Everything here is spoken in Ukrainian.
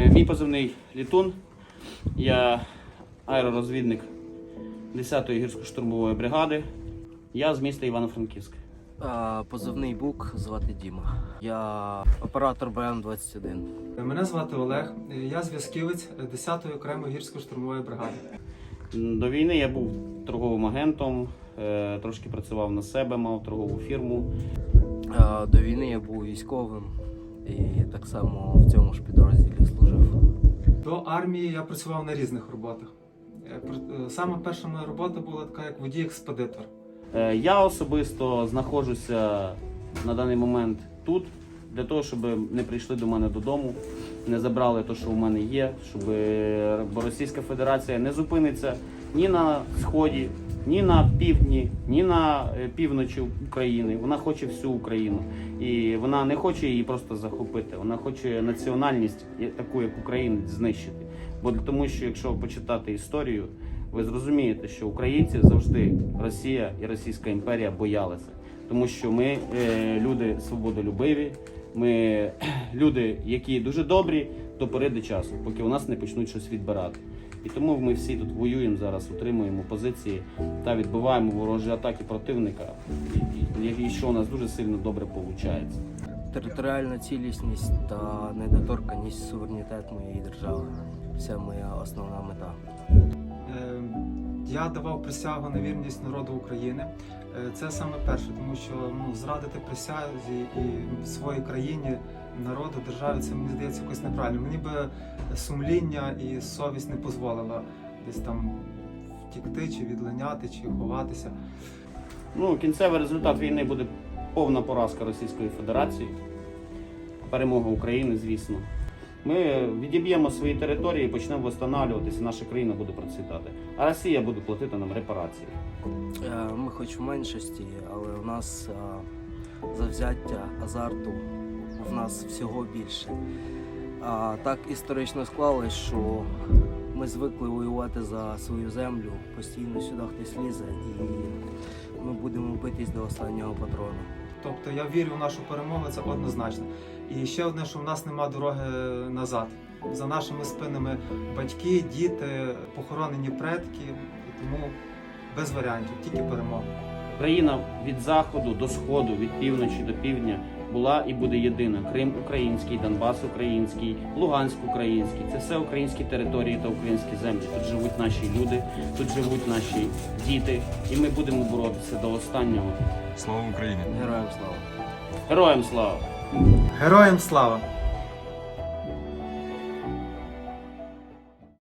Е, Мій позивний літун. Я аеророзвідник 10-ї гірсько-штурмової бригади. Я з міста Івано-Франківськ. Позивний Бук звати Діма. Я оператор БМ-21. Мене звати Олег, я зв'язківець 10-ї окремої гірсько-штурмової бригади. До війни я був торговим агентом, е, трошки працював на себе, мав торгову фірму. До війни я був військовим і так само в цьому ж підрозділі служив. До армії я працював на різних роботах. Е, е, Саме перша моя робота була така, як водій-експедитор. Е, Я особисто знаходжуся на даний момент тут для того, щоб не прийшли до мене додому, не забрали те, що у мене є, щоб Російська Федерація не зупиниться ні на сході, ні на півдні, ні на е, півночі України. Вона хоче всю Україну. І вона не хоче її просто захопити. Вона хоче національність, таку як українець, знищити. Бо тому, що якщо почитати історію, ви зрозумієте, що українці завжди Росія і Російська імперія боялися, тому що ми е, люди свободолюбиві, ми люди, які дуже добрі до пори часу, поки у нас не почнуть щось відбирати. І тому ми всі тут воюємо зараз, утримуємо позиції та відбиваємо ворожі атаки противника, і, і, і що у нас дуже сильно добре виходить. Територіальна цілісність та недоторканність суверенітет моєї держави. Це моя основна мета. Е, Я давав присягу на вірність народу України. Е, Це саме перше, тому що ну, зрадити присязі і своїй країні, народу, державі, це мені здається якось неправильно. Мені би сумління і совість не дозволила десь там втікти, чи відлиняти, чи ховатися. Ну, кінцевий результат війни буде повна поразка Російської Федерації, перемога України, звісно. Ми відіб'ємо свої території і почнемо встановлюватися, наша країна буде процвітати. А Росія буде платити нам репарації. Е, Ми хоч в меншості, але у нас е, завзяття, азарту в нас всього більше. А так історично склалось, що ми звикли воювати за свою землю, постійно сюди хтось лізе, і ми будемо битись до останнього патрона. Тобто я вірю в нашу перемогу, це однозначно. І ще одне, що в нас нема дороги назад. За нашими спинами батьки, діти, похоронені предки, і тому без варіантів, тільки перемога. Україна від заходу до сходу, від півночі до півдня була і буде єдина. Крим український, Донбас український, Луганськ український. Це все українські території та українські землі. Тут живуть наші люди, тут живуть наші діти, і ми будемо боротися до останнього. Слава Україні! Героям слава! Героям слава! Героям слава!